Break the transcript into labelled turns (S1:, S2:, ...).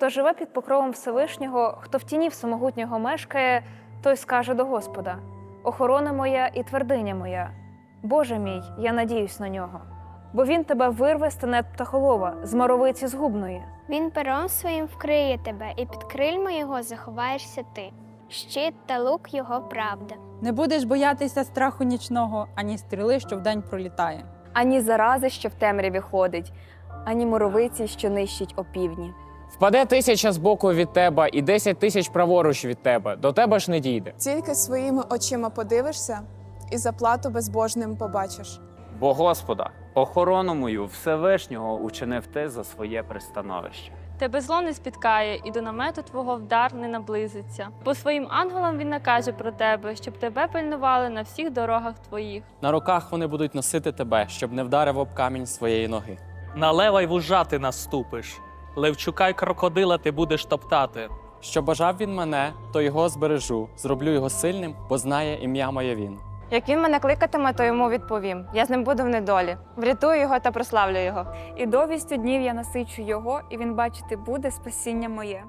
S1: Хто живе під покровом Всевишнього, хто в тіні всемогутнього мешкає, той скаже до Господа: Охорона моя і твердиня моя. Боже мій, я надіюсь на нього. Бо він тебе вирве з тенет птахолова, з моровиці згубної.
S2: Він пером своїм вкриє тебе, і під крильми його заховаєшся ти. Щит та лук його правда.
S3: Не будеш боятися страху нічного, ані стріли, що вдень пролітає.
S4: ані зарази, що в темряві ходить, ані муровиці, що нищить опівдні.
S5: Впаде тисяча з боку від тебе і десять тисяч праворуч від тебе. До тебе ж не дійде.
S6: Тільки своїми очима подивишся і заплату безбожним побачиш.
S7: Бо Господа, охорону мою Всевишнього учинив ти за своє пристановище.
S8: Тебе зло не спіткає, і до намету твого вдар не наблизиться. По своїм ангелам він накаже про тебе, щоб тебе пильнували на всіх дорогах твоїх.
S9: На руках вони будуть носити тебе, щоб не вдарив об камінь своєї ноги.
S10: На лева й вужа ти наступиш. Левчука й крокодила ти будеш топтати.
S9: Що бажав він мене, то його збережу, зроблю його сильним, бо знає ім'я моє він.
S11: Як він мене кликатиме, то йому відповім. Я з ним буду в недолі. Врятую його та прославлю його.
S1: І довістю днів я насичу його, і він бачити буде спасіння моє.